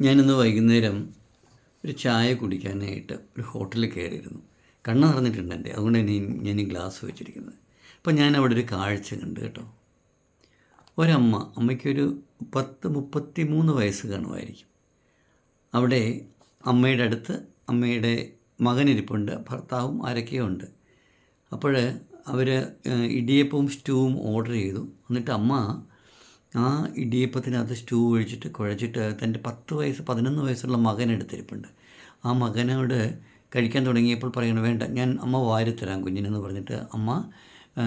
ഞാനിന്ന് വൈകുന്നേരം ഒരു ചായ കുടിക്കാനായിട്ട് ഒരു ഹോട്ടലിൽ കയറിയിരുന്നു. കണ്ണ് നിറഞ്ഞിട്ടുണ്ട് എന്റെ അതുകൊണ്ട് തന്നെ ഞാൻ ഈ ഗ്ലാസ് വെച്ചിരിക്കുന്നത്. അപ്പോൾ ഞാൻ അവിടെ ഒരു കാഴ്ച കണ്ടു കേട്ടോ. ഒരമ്മ അമ്മയ്ക്കൊരു പത്ത് മുപ്പത്തി മൂന്ന് വയസ്സ് കാണുമായിരിക്കും. അവിടെ അമ്മയുടെ അടുത്ത് അമ്മയുടെ മകനിരിപ്പുണ്ട് ഭർത്താവും ആരൊക്കെയോ ഉണ്ട്. അപ്പോൾ അവർ ഇടിയപ്പവും സ്റ്റൂവും ഓർഡർ ചെയ്തു. എന്നിട്ട് അമ്മ ആ ഇടിയപ്പത്തിനകത്ത് സ്റ്റൂ ഒഴിച്ചിട്ട് കുഴച്ചിട്ട് തന്റെ പത്ത് വയസ്സ് പതിനൊന്ന് വയസ്സുള്ള മകൻ എടുത്തിരിപ്പുണ്ട്. ആ മകനോട് കഴിക്കാൻ തുടങ്ങിയപ്പോൾ പറയണം വേണ്ട ഞാൻ അമ്മ വാരിത്തരാം കുഞ്ഞിനെന്ന് പറഞ്ഞിട്ട് അമ്മ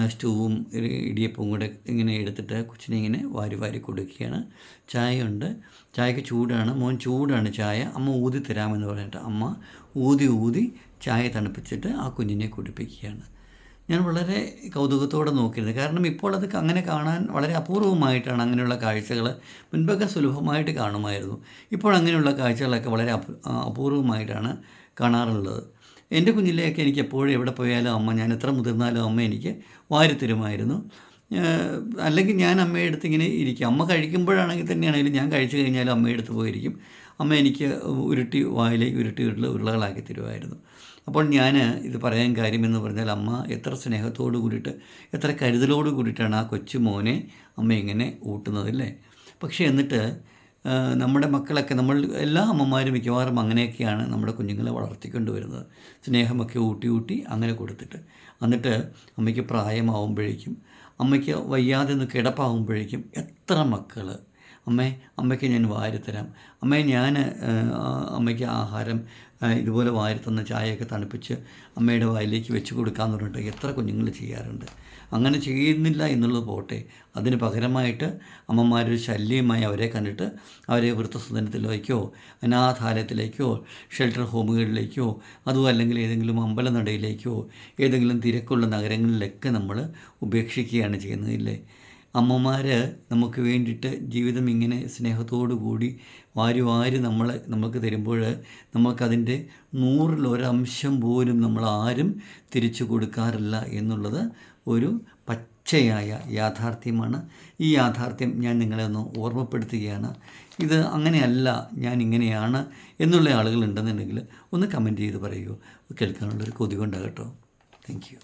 സ്റ്റൂവും ഇടിയപ്പവും കൂടെ ഇങ്ങനെ എടുത്തിട്ട് കൊച്ചിനെ ഇങ്ങനെ വാരി വാരി കൊടുക്കുകയാണ്. ചായയുണ്ട്. ചായക്ക് ചൂടാണ്. മോൻ ചൂടാണ് ചായ. അമ്മ ഊതി തരാമെന്ന് പറഞ്ഞിട്ട് അമ്മ ഊതി ഊതി ചായ തണുപ്പിച്ചിട്ട് ആ കുഞ്ഞിനെ കുടിപ്പിക്കുകയാണ്. ഞാൻ വളരെ കൗതുകത്തോടെ നോക്കിയിരുന്നു. കാരണം ഇപ്പോൾ അത് അങ്ങനെ കാണാൻ വളരെ അപൂർവമായിട്ടാണ് അങ്ങനെയുള്ള കാഴ്ചകൾ മുൻപൊക്കെ സുലഭമായിട്ട് കാണുമായിരുന്നു. ഇപ്പോൾ അങ്ങനെയുള്ള കാഴ്ചകളൊക്കെ വളരെ അപൂർവമായിട്ടാണ് കാണാറുള്ളത്. എന്റെ കുഞ്ഞിലെയൊക്കെ എനിക്ക് എപ്പോഴും എവിടെ പോയാലും അമ്മ ഞാൻ എത്ര മുതിർന്നാലും അമ്മ എനിക്ക് വാരിത്തരുമായിരുന്നു. അല്ലെങ്കിൽ ഞാൻ അമ്മയുടെ അടുത്ത് ഇങ്ങനെ ഇരിക്കും. അമ്മ കഴിക്കുമ്പോഴാണെങ്കിൽ തന്നെയാണെങ്കിലും ഞാൻ കഴിച്ചു കഴിഞ്ഞാലും അമ്മയുടെ അടുത്ത് പോയിരിക്കും. അമ്മ എനിക്ക് ഉരുട്ടി വായിലേക്ക് ഉരുട്ടി വീട്ടിൽ ഉരുളകളാക്കി തരുമായിരുന്നു. അപ്പോൾ ഞാൻ ഇത് പറയാൻ കാര്യമെന്ന് പറഞ്ഞാൽ അമ്മ എത്ര സ്നേഹത്തോട് കൂടിയിട്ട് എത്ര കരുതലോട് കൂടിയിട്ടാണ് ആ കൊച്ചു മോനെ അമ്മ ഇങ്ങനെ ഊട്ടുന്നതല്ലേ പക്ഷേ എന്നിട്ട് നമ്മുടെ മക്കളൊക്കെ നമ്മൾ എല്ലാ അമ്മമാരും മിക്കവാറും അങ്ങനെയൊക്കെയാണ് നമ്മുടെ കുഞ്ഞുങ്ങളെ വളർത്തിക്കൊണ്ട് വരുന്നത്. സ്നേഹമൊക്കെ ഊട്ടി ഊട്ടി അങ്ങനെ കൊടുത്തിട്ട്. എന്നിട്ട് അമ്മയ്ക്ക് പ്രായമാവുമ്പോഴേക്കും അമ്മയ്ക്ക് വയ്യാതെ ഒന്ന് കിടപ്പാവുമ്പോഴേക്കും എത്ര മക്കൾ അമ്മേ അമ്മയ്ക്ക് ഞാൻ വാരിത്തരാം. അമ്മേ ഞാൻ അമ്മയ്ക്ക് ആഹാരം ഇതുപോലെ വാരിത്തന്ന ചായയൊക്കെ തണുപ്പിച്ച് അമ്മയുടെ വായിലേക്ക് വെച്ച് കൊടുക്കാമെന്ന് പറഞ്ഞിട്ട് എത്ര കുഞ്ഞുങ്ങൾ ചെയ്യാറുണ്ട്. അങ്ങനെ ചെയ്യുന്നില്ല എന്നുള്ളത് പോട്ടെ. അതിന് പകരമായിട്ട് അമ്മമാരൊരു ശല്യമായി അവരെ കണ്ടിട്ട് അവരെ വൃത്തസദനത്തിലേക്കോ അനാഥാലയത്തിലേക്കോ ഷെൽട്ടർ ഹോമുകളിലേക്കോ അതും അല്ലെങ്കിൽ ഏതെങ്കിലും അമ്പലനടയിലേക്കോ ഏതെങ്കിലും തിരക്കുള്ള നഗരങ്ങളിലൊക്കെ നമ്മൾ ഉപേക്ഷിക്കുകയാണ് ചെയ്യുന്നതില്ലേ അമ്മമാർ നമുക്ക് വേണ്ടിയിട്ട് ജീവിതം ഇങ്ങനെ സ്നേഹത്തോടു കൂടി വാരി വാരി നമ്മൾ നമുക്ക് തരുമ്പോൾ നമുക്കതിന്റെ നൂറിലൊരംശം പോലും നമ്മൾ ആരും തിരിച്ചു കൊടുക്കാറില്ല എന്നുള്ളത് ഒരു പച്ചയായ യാഥാർത്ഥ്യമാണ്. ഈ യാഥാർത്ഥ്യം ഞാൻ നിങ്ങളെ ഒന്ന് ഓർമ്മപ്പെടുത്തുകയാണ്. ഇത് അങ്ങനെയല്ല ഞാൻ ഇങ്ങനെയാണ് എന്നുള്ള ആളുകൾ ഉണ്ടെന്നുണ്ടെങ്കിൽ ഒന്ന് കമന്റ് ചെയ്ത് പറയുമോ കേൾക്കാനുള്ളൊരു കൊതി കൊണ്ടാകട്ടോ താങ്ക് യു